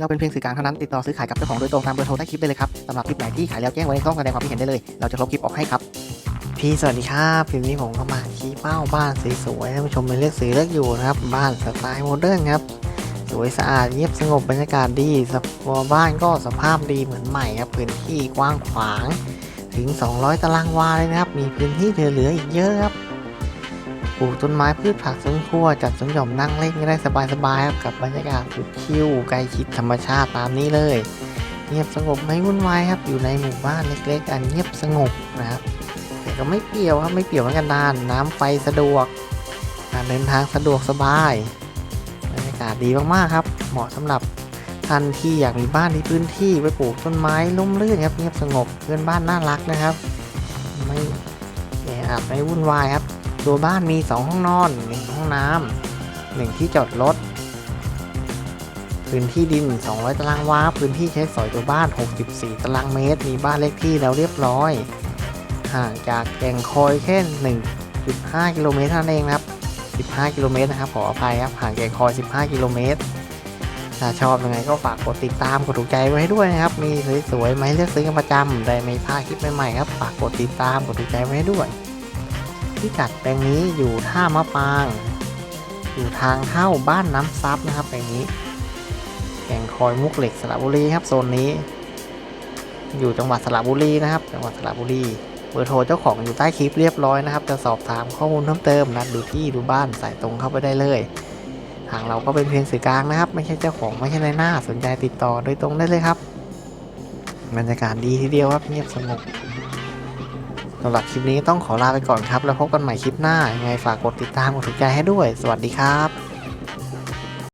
เราเป็นเพียงสื่อกลางเท่านั้นติดต่อซื้อขายกับเจ้าของโดยตรงตามเบอร์โทรใต้คลิปได้เลยครับสำหรับคลิปไหนที่ขายแล้วแจ้งไว้ในช่องแสดงความคิดเห็นได้เลย เราจะลบคลิปออกให้ครับ พี่สวัสดีครับคลิปนี้ผมก็มาชี้เป้าบ้านสวยๆท่านผู้ชมเป็นเลือกซื้อเลือกอยู่นะครับบ้านสไตล์โมเดิร์นครับสวยสะอาดเงียบสงบบรรยากาศดีสภาบ้านก็สภาพดีเหมือนใหม่ครับพื้นที่กว้างขวาง ถึง 200 ตารางวาเลยนะครับ มีพื้นที่เหลือๆอีกเยอะครับ ลูกต้นไม้พืชผักสวนครัวจัดสวนหย่อมนั่งเล่นก็ได้สบายๆครับกับบรรยากาศสุดคิวใกล้ชิดธรรมชาติตามนี้เลย เงียบสงบไม่วุ่นวายครับอยู่ในหมู่บ้านเล็กๆ อันเงียบสงบนะครับแต่ก็ไม่เปลี่ยวครับไม่เปลี่ยวเหมือนกันดาน น้ำไฟสะดวกการเดินทางสะดวกสบายบรรยากาศดีมากๆครับ เหมาะสำหรับท่านที่อยากมีบ้านที่พื้นที่ไว้ปลูกต้นไม้ร่มรื่นครับเงียบสงบเพื่อนบ้านน่ารักนะครับ ไม่แออัดไม่วุ่นวายครับ ตัวบ้านมี 2 ห้องนอน 1 ห้องน้ำหนึ่งที่จอดรถ พื้นที่ดิน 200 ตารางวา พื้นที่ใช้สอยตัวบ้าน 64 ตารางเมตร มีบ้านเลขที่แล้วเรียบร้อย ห่างจากแก่งคอยแค่1.5 กิโลเมตรเท่านั้นเองนะครับ 15 กิโลเมตรนะครับ ขออภัยครับ ห่างแก่งคอย 15 กิโลเมตร ถ้าชอบยังไงก็ฝากกดติดตาม กดถูกใจไว้ด้วยนะครับ มีสวยๆมาให้เลือกซื้อกันประจำได้ไม่พลาดคลิปใหม่ๆครับ ฝากกดติดตาม กดถูกใจไว้ด้วย พิกัดแปลงนี้อยู่ท่ามะปาง อยู่ทางเข้าบ้านน้ำซับนะครับแปลงนี้แก่งคอยมุกเหล็กสระบุรีครับโซนนี้ อยู่จังหวัดสระบุรีนะครับ จังหวัดสระบุรีเบอร์โทรเจ้าของอยู่ใต้คลิปเรียบร้อยนะครับ จะสอบถามข้อมูลเพิ่มเติมนัดดูที่ดูบ้านสายตรงเข้าไปได้เลยทางเราก็เป็นเพียงสื่อกลางนะครับ ไม่ใช่เจ้าของไม่ใช่ในหน้าสนใจติดต่อโดยตรงได้เลยครับบรรยากาศดีทีเดียวครับเงียบสงบ สำหรับคลิปนี้ต้องขอลาไปก่อนครับ แล้วพบกันใหม่คลิปหน้ายังไงฝากกดติดตามกดถูกใจให้ด้วย สวัสดีครับ